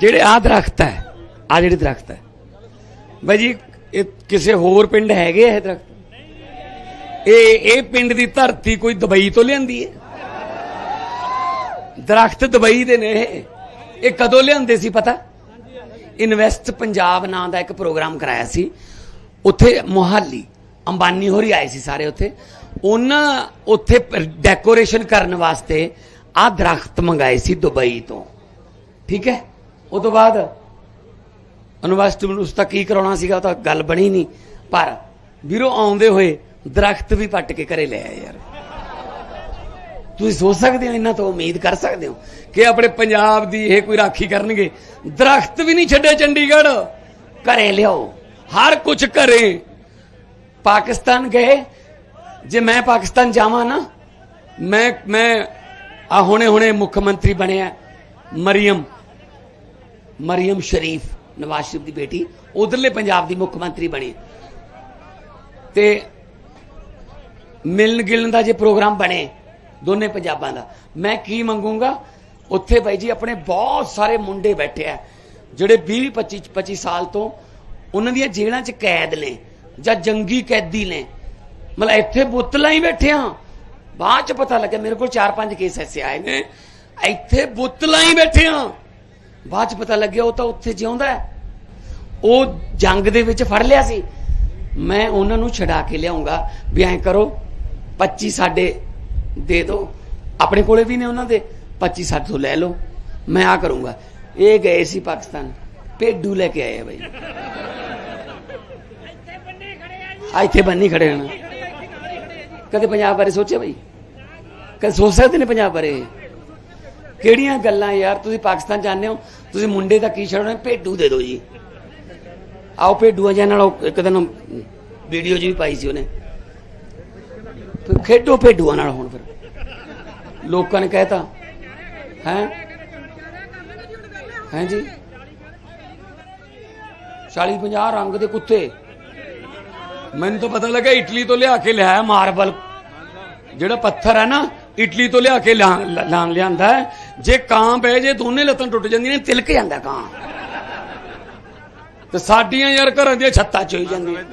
ਜਿਹੜੇ ਆ ਦਰਖਤ ਹੈ ਆ ਜਿਹੜੇ ਦਰਖਤ ਹੈ। ਬਾਈ ਜੀ, ਇਹ ਕਿਸੇ ਹੋਰ ਪਿੰਡ ਹੈਗੇ ਇਹ ਦਰਖਤ? ਇਹ ਇਹ ਪਿੰਡ ਦੀ ਧਰਤੀ ਕੋਈ ਦੁਬਈ ਤੋਂ ਲਿਆਂਦੀ ਹੈ? ਦਰਖਤ ਦੁਬਈ ਦੇ ਨੇ ਇਹ। ਇਹ ਕਦੋਂ ਲਿਆਂਦੇ ਸੀ ਪਤਾ? ਇਨਵੈਸਟ ਪੰਜਾਬ ਨਾਂ ਦਾ ਇੱਕ ਪ੍ਰੋਗਰਾਮ ਕਰਾਇਆ ਸੀ। ਉੱਥੇ ਮੋਹਾਲੀ, ਅੰਬਾਨੀ ਹੋਰੀ ਆਏ ਸੀ ਸਾਰੇ ਉੱਥੇ। ਉਹਨਾਂ ਉੱਥੇ ਡੈਕੋਰੇਸ਼ਨ ਕਰਨ ਵਾਸਤੇ ਆ ਦਰਖਤ ਮੰਗਾਏ ਸੀ ਦੁਬਈ ਤੋਂ। ਠੀਕ ਹੈ? ਉਹ ਤੋਂ ਬਾਅਦ ਯੂਨੀਵਰਸਿਟੀ ਨੂੰ ਉਸ ਤੱਕ ਕੀ ਕਰਾਉਣਾ ਸੀਗਾ ਉਹ ਤਾਂ ਗੱਲ ਬਣੀ ਨਹੀਂ। ਪਰ ਵੀਰੋ ਆਉਂਦੇ ਹੋਏ ਦਰਖਤ ਵੀ ਪੱਟ ਕੇ ਘਰੇ ਲੈ ਆਏ ਯਾਰ। ਤੁਸੀਂ ਸੋਚ ਸਕਦੇ ਹੋ ਇਹਨਾਂ ਤੋਂ ਉਮੀਦ ਕਰ ਸਕਦੇ ਹੋ ਕਿ ਆਪਣੇ ਪੰਜਾਬ ਦੀ ਇਹ ਕੋਈ ਰਾਖੀ ਕਰਨਗੇ। ਦਰਖਤ ਵੀ ਨਹੀਂ ਛੱਡੇ ਚੰਡੀਗੜ੍ਹ। ਘਰੇ ਲਿਆਓ, ਹਰ ਕੁਝ ਘਰੇ। ਪਾਕਿਸਤਾਨ ਗਏ, ਜੇ ਮੈਂ ਪਾਕਿਸਤਾਨ ਜਾਵਾਂ ਨਾ, ਮੈਂ ਮੈਂ ਆ ਹੁਣੇ ਹੁਣੇ ਮੁੱਖ ਮੰਤਰੀ ਬਣਿਆ, ਮਰੀਮ। ਮਰੀਮ ਸ਼ਰੀਫ ਨਵਾਜ਼ ਸ਼ਰੀਫ ਦੀ ਬੇਟੀ, ਉਧਰਲੇ ਪੰਜਾਬ ਦੀ ਮੁੱਖ ਮੰਤਰੀ ਬਣੀ। ਤੇ ਮਿਲਣ ਗਿਲਣ ਦਾ ਜੇ ਪ੍ਰੋਗਰਾਮ ਬਣੇ ਦੋਨੇ ਪੰਜਾਬਾਂ ਦਾ, ਮੈਂ ਕੀ ਮੰਗੂੰਗਾ? ਉੱਥੇ ਬਾਈ ਜੀ ਆਪਣੇ ਬਹੁਤ ਸਾਰੇ ਮੁੰਡੇ ਬੈਠੇ ਆ, ਜਿਹੜੇ 20 25 25 ਸਾਲ ਤੋਂ ਉਹਨਾਂ ਦੀਆਂ ਜੇਲ੍ਹਾਂ 'ਚ ਕੈਦ ਨੇ ਜਾਂ ਜੰਗੀ ਕੈਦੀ ਨੇ। ਮਤਲਬ ਇੱਥੇ ਬੁੱਤਲਾ ਹੀ ਬੈਠੇ ਆ ਬਾਅਦ 'ਚ ਪਤਾ ਲੱਗਿਆ ਮੇਰੇ ਕੋਲ 4-5 ਕੇਸ ਐਸੇ ਆਏ ਨੇ। ਇੱਥੇ ਬੁੱਤਲਾ ਹੀ ਬੈਠੇ ਆ ਬਾਅਦ 'ਚ ਪਤਾ ਲੱਗਿਆ ਉਹ ਤਾਂ ਉੱਥੇ ਜਿਉਂਦਾ ਹੈ। ਉਹ ਜੰਗ ਦੇ ਵਿੱਚ ਫੜ ਲਿਆ ਸੀ। ਮੈਂ ਉਹਨਾਂ ਨੂੰ ਛਡਾ ਕੇ ਲਿਆਉਂਗਾ। ਵੀ ਐਂ ਕਰੋ 25 ਸਾਡੇ ਦੇ ਦਿਓ ਆਪਣੇ ਕੋਲੇ ਵੀ ਨੇ ਉਹਨਾਂ ਦੇ। 25 ਸਾਡੇ ਤੋਂ ਲੈ ਲਓ। ਮੈਂ ਆ ਕਰੂੰਗਾ। ਇਹ ਗਏ ਸੀ ਪਾਕਿਸਤਾਨ। ਭੇਡੂ ਲੈ ਕੇ ਆਏ ਆ ਬਾਈ। ਆ ਇੱਥੇ ਬੰਨੀ ਖੜੇ ਹਨ ਕਦੇ ਪੰਜਾਬ ਬਾਰੇ ਸੋਚਿਆ ਬਾਈ? ਕਦੇ ਸੋਚ ਸਕਦੇ ਨੇ ਪੰਜਾਬ ਬਾਰੇ? ਕਿਹੜੀਆਂ ਗੱਲਾਂ ਯਾਰ? ਤੁਸੀਂ ਪਾਕਿਸਤਾਨ ਜਾਂਦੇ ਹੋ, ਤੁਸੀਂ ਮੁੰਡੇ ਦਾ ਕੀ ਛੜਨਾ ਭੇਡੂ ਦੇ ਦਿਓ ਜੀ। ਆਓ ਭੇਡੂ ਜਾਂ ਨਾਲ ਇੱਕ ਦਿਨ ਵੀਡੀਓ ਜੀ ਵੀ ਪਾਈ ਸੀ ਉਹਨੇ। ਫਿਰ ਖੇਡੋ ਭੇਡੂਆਂ ਨਾਲ ਹੁਣ ਫਿਰ। ਲੋਕਾਂ ਨੇ ਕਹਿਤਾ। ਹੈ? ਹੈ ਜੀ? 40 50 ਰੰਗ ਦੇ ਕੁੱਤੇ। ਮੈਨੂੰ ਤਾਂ ਪਤਾ ਲੱਗਾ ਇਟਲੀ ਤੋਂ ਲਿਆ ਕੇ ਲਿਆਇਆ ਮਾਰਬਲ। ਜਿਹੜਾ ਪੱਥਰ ਹੈ ਨਾ ਇਟਲੀ ਤੋਂ ਲਿਆ ਕੇ ਲਾਂ ਲਿਆਂਦਾ ਜੇ ਕਾਂ ਪੈ ਜੇ, ਦੋਨੇ ਲੱਤਾਂ ਟੁੱਟ ਜਾਂਦੀਆਂ ਨੇ, ਤਿਲਕ ਜਾਂਦਾ ਕਾਂ। ਤੇ ਸਾਡੀਆਂ ਯਾਰ ਘਰਾਂ ਦੀਆਂ ਛੱਤਾਂ ਚੋਈ ਜਾਂਦੀਆਂ।